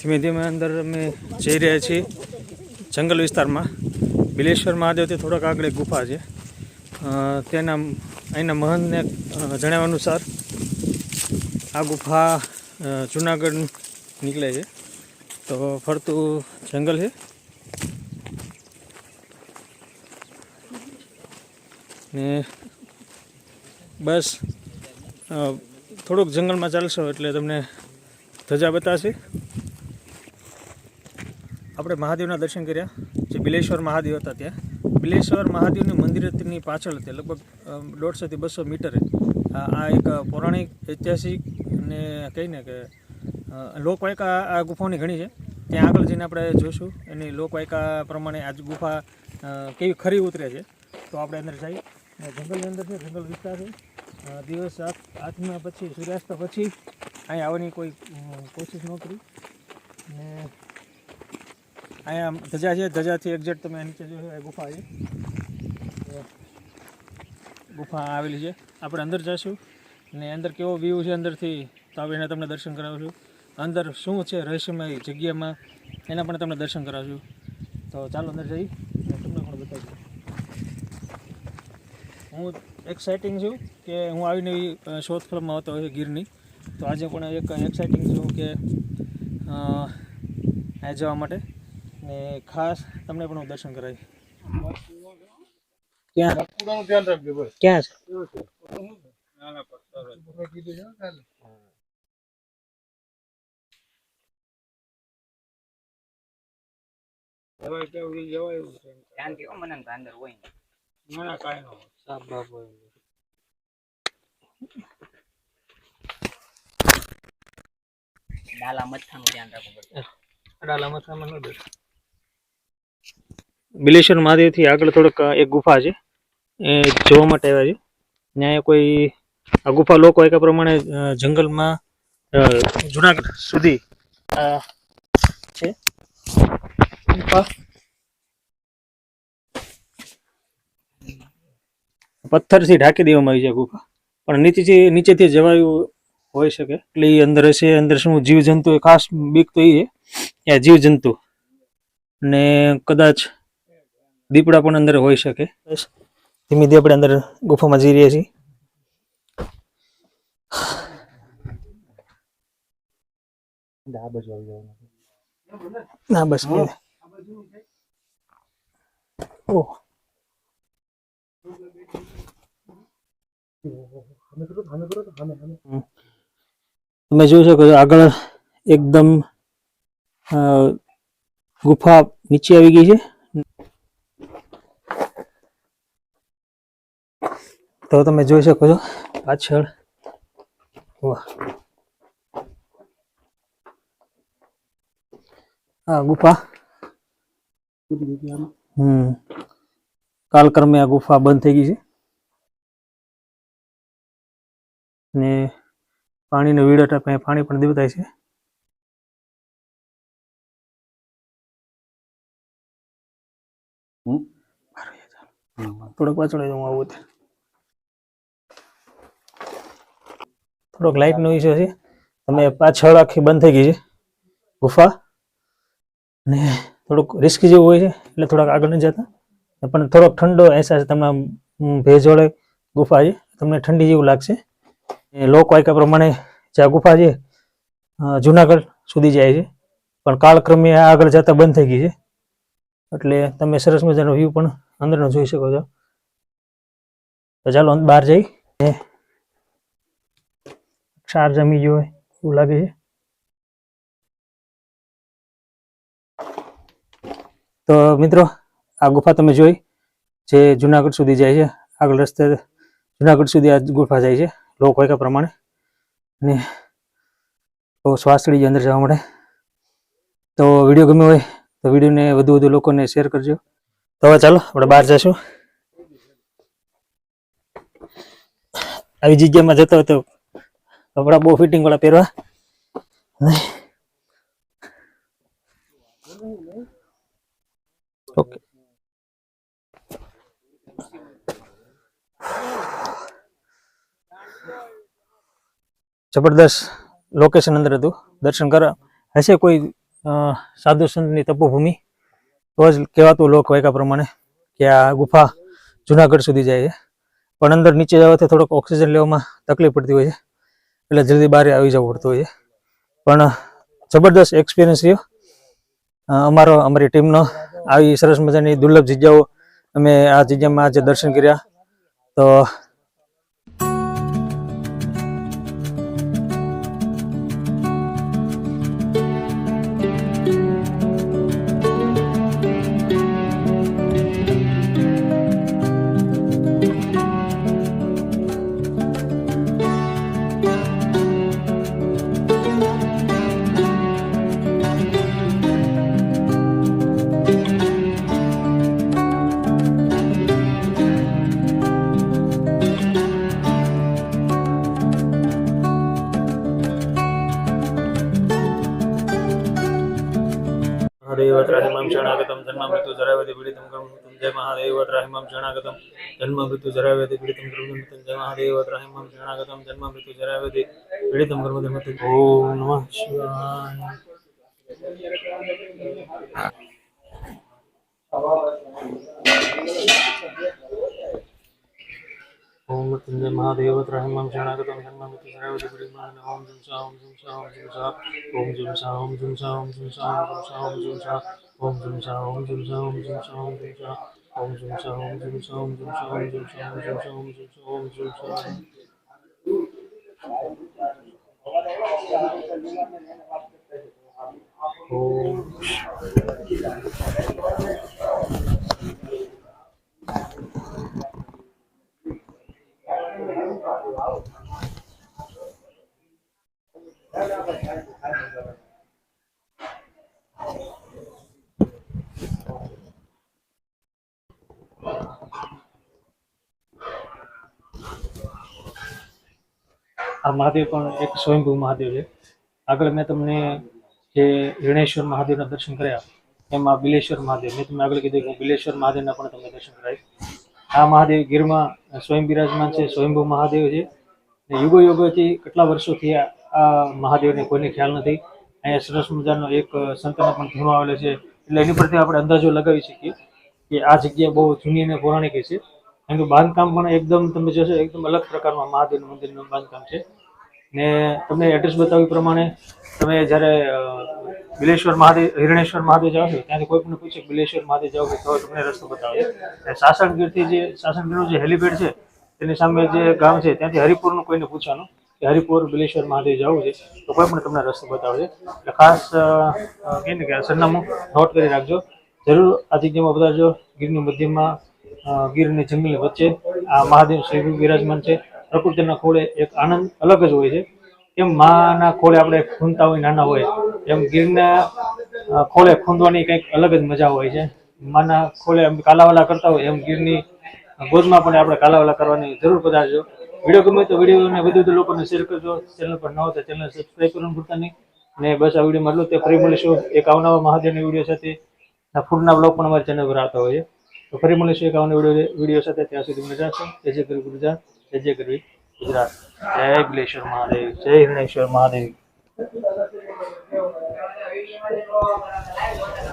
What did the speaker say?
ધીમે ધીમે અંદર અમે જઈ રહ્યા છીએ. જંગલ વિસ્તારમાં. બિલેશ્વર મહાદેવથી થોડાક આગળ ગુફા છે. તેના અહીંના મહંતને જણાવ્યા અનુસાર આ ગુફા જુનાગઢ નીકળે છે. તો ફરતું જંગલ છે. ને બસ થોડુંક જંગલમાં ચાલશો એટલે તમને ધજા બતાવશે આપણે મહાદેવના દર્શન કર્યા. જે બિલેશ્વર મહાદેવ હતા ત્યાં. બિલેશ્વર મહાદેવની મંદિરની પાછળ હતી લગભગ દોઢસોથી બસો મીટરે આ આ એક પૌરાણિક, ઐતિહાસિક અને કહીને કે લોકવાયકા આ ગુફાઓની ઘણી છે. ત્યાં આગળ જઈને આપણે જોઈશું એની લોકવાયકા પ્રમાણે આજ ગુફા કેવી ખરી ઉતરે છે. તો આપણે અંદર જઈ જંગલની અંદર છે, જંગલ વિસ્તાર છે. દિવસ આથ- પછી, સૂર્યાસ્ત પછી અહીં આવવાની કોઈ કોશિશ ન કરી. ને અહીંયા ધજા છે ધજાથી એક્ઝેક્ટ તમે નીચે જોશો ગુફા છે. ગુફા આવેલી છે. આપણે અંદર જઈશું ને અંદર કેવો વ્યૂ છે અંદરથી, તો આવીને તમને દર્શન કરાવશું. અંદર શું છે રહસ્યમય જગ્યામાં, એના પણ તમને દર્શન કરાવશું. તો ચાલો અંદર જઈ તમને પણ બતાવીશું હું એક્સાઇટિંગ છું કે હું આવીને શોધ હોય છે ગીરની. તો આજે પણ એક એક્સાઇટિંગ છું કે આ જવા માટે. ને ખાસ તમને પણ હું દર્શન કરાવી ક્યાં? ક્યાં છે. શાંતિ હો મને અંદર હોય ને. કાંઈ ન હોય. બાપ હોય ડાલા મથાનું ધ્યાન રાખવું પડે અડાલા મથામાં ન દે બિલેશ્વર મહાદેવથી આગળ થોડોક એક ગુફા છે. એ જોવા માટે આવ્યા છે. ત્યાં કોઈ, આ ગુફા લોકો એક પ્રમાણે જંગલમાં જુનાગઢ સુધી છે. ગુફા. પથ્થરથી ઢાંકી દેવામાં આવી છે ગુફા. પણ નીચેથી નીચેથી જવાયું હોઈ શકે. એટલે એ અંદર હશે, અંદર શું જીવજંતુ ખાસ બીક તો એ છે. જીવજંતુ ને કદાચ દીપડા પણ અંદર હોઈ શકે. ધીમે ધીમે આપણે અંદર ગુફામાં જઈ રહ્યા છીએ. ના બસ ઓહ. તમે જોઈ શકો છો આગળ એકદમ ગુફા નીચે આવી ગઈ છે. તો તમે જોઈ શકો છો પાછળ. વાહ. આ ગુફા. હમ. કાલક્રમે આ ગુફા બંધ થઈ ગઈ છે. ને પાણીનો વિડટ આપણે પાણી પણ દેવતાય છે. થોડોક પાછળ હું આવું તો. થોડોક લાઇટ નો ઇસ્યુ છે. તમે પાછળ આખી બંધ થઈ ગઈ છે. ગુફા. ને થોડુંક રિસ્કી જેવું હોય છે, એટલે થોડાક આગળ નહીં જતા. પણ થોડોક ઠંડો અહેસાસ તમને વડે ગુફા છે. તમને ઠંડી જેવું લાગશે. એ લોકવાયકા પ્રમાણે જે આ ગુફા છે જુનાગઢ સુધી જાય છે. પણ કાળક્રમે આગળ જતા બંધ થઈ ગઈ છે. એટલે તમે સરસ મજાનો વ્યૂ પણ અંદરનો જોઈ શકો છો. તો ચાલો બહાર જઈ. ક્ષાર જમી ગયો હોય એવું લાગે છે તો મિત્રો આ ગુફા તમે જોઈ જે જુનાગઢ સુધી જાય છે આગળ રસ્તે જુનાગઢ સુધી આ ગુફા જાય છે લોકવાયકા પ્રમાણે ને બહુ શ્વાસ ચડી અંદર જવા માટે તો વીડિયો ગમ્યો હોય તો વિડીયોને વધુ વધુ લોકોને શેર કરજો તો હવે ચાલો આપણે બહાર જઈશું આવી જગ્યામાં જતો હોય તો કપડા બહુ ફિટિંગ વાળા પહેરવા. ઓકે. જબરદસ્ત લોકેશન અંદર હતું. દર્શન કરવા. હશે કોઈ સાધુ સંતની તપોભૂમિ? તો જ કહેવાતું લોકવાયકા પ્રમાણે કે આ ગુફા જુનાગઢ સુધી જાય છે. પણ અંદર નીચે જવાથી થોડોક ઓક્સિજન લેવામાં તકલીફ પડતી હોય છે. એટલે જલ્દી બહાર આવી જવું પડતું હોય પણ જબરદસ્ત એક્સપિરિયન્સ રહ્યો. અમારો, અમારી ટીમનો આવી સરસ મજાની દુર્લભ જગ્યાઓ અમે આ જગ્યામાં આજે દર્શન કર્યા. તો शरणागतं जन्ममृत्यु जरावेदि पीड़ितम कर्मं जय महादेव अद्राहिम शरणागतम जन्म मृत्यु जरा जरावेदि पीड़ितम कर्मं जय महादेव त्राहि माँ शरणागतं जन्ममृत्यु जरावेदि पीडितं कर्मं धर्मति ओम नमः शिवाय ओम मृत्युंजय महादेव ओम जुम सा ओम जुम सा ओम जुम सा ओम जुम सा ओम जुम सा ओम जुम सा ओम जुम सा ओम जुम सा Om Jum Sa Om Jum Sa Om Jum Sa Om Jum Sa Om Jum Sa Om Jum Sa Om Jum Sa Om Jum Sa Om Jum Sa Om Jum Sa Om Jum Sa Om Jum Sa Om Om આ મહાદેવ પણ એક સ્વયંભૂ મહાદેવ છે. આગળ મેં તમને જે હિરણેશ્વર મહાદેવના દર્શન કર્યા, એમાં બિલેશ્વર મહાદેવ. મેં તમને આગળ કીધું કે બિલેશ્વર મહાદેવના પણ તમને દર્શન કરાય આ મહાદેવ ગીરમાં સ્વયં બિરાજમાન છે, સ્વયંભૂ મહાદેવ છે. યુગો યુગોથી કેટલા વર્ષોથી આ મહાદેવને કોઈને ખ્યાલ નથી. અહીંયા સરસ મજાનો એક સંતનો પણ ધૂણો આવેલો છે. એટલે એની પરથી આપણે અંદાજો લગાવી શકીએ કે આ જગ્યા બહુ જૂની અને પૌરાણિક છે. કારણ કે બાંધકામ પણ એકદમ તમે જોશો એકદમ અલગ પ્રકારમાં મહાદેવનું મંદિરનું બાંધકામ છે. ને તમને એડ્રેસ બતાવ્યું પ્રમાણે તમે જ્યારે બિલેશ્વર મહાદેવ હિરણેશ્વર મહાદેવ જાઓ છો ત્યાંથી કોઈ પણ પૂછે બિલેશ્વર મહાદેવ જાઓ તો તમને રસ્તો બતાવે સાસણગીરથી જે સાસણગીરનું જે હેલિપેડ છે તેની સામે જે ગામ છે ત્યાંથી હરિપુરનું કોઈને પૂછવાનું કે હરિપુર બિલેશ્વર મહાદેવ જવું છે તો કોઈ પણ તમને રસ્તો બતાવે એટલે ખાસ અ, અ, કહે ને કે સરનામું નોટ કરી રાખજો. જરૂર આ જગ્યામાં જો ગીરની મધ્યમાં ગીરની જંગલ વચ્ચે આ મહાદેવ શ્રી બિરાજમાન છે. પ્રકૃતિના ખોળે એક આનંદ અલગ જ હોય છે. એમ માના ખોળે આપણે ખૂંદતા હોય, નાના હોય, એમ ગીરના ખોળે ખૂંદવાની કંઈક અલગ જ મજા હોય છે. માના ખોળે એમ કાલાવાલા કરતા હોય, એમ ગીરની ગોદમાં પણ આપણે કાલાવાલા કરવાની જરૂર પધારજો. વીડિયો ગમે તો વિડીયોને વધુ વધુ લોકોને શેર કરજો. ચેનલ પર ન હોય તો ચેનલ સબસ્ક્રાઈબ કરવાનું ભૂલતા ને બસ આ વિડીયોમાં એટલું. તે ફરી મળીશું એક આવનારા મહાદેવની વીડિયો સાથે. ફૂડના બ્લોગ પણ અમારી ચેનલ પર આવતા હોય છે. તો ફરી મળીશું એક આવનાર વીડિયો વીડિયો સાથે. ત્યાં સુધી મને રાખશો જય જય કરવી ગુજરાત. જય જય કરવી ગુજરાત. જય બિલેશ્વર મહાદેવ. જય હિરણેશ્વર મહાદેવ.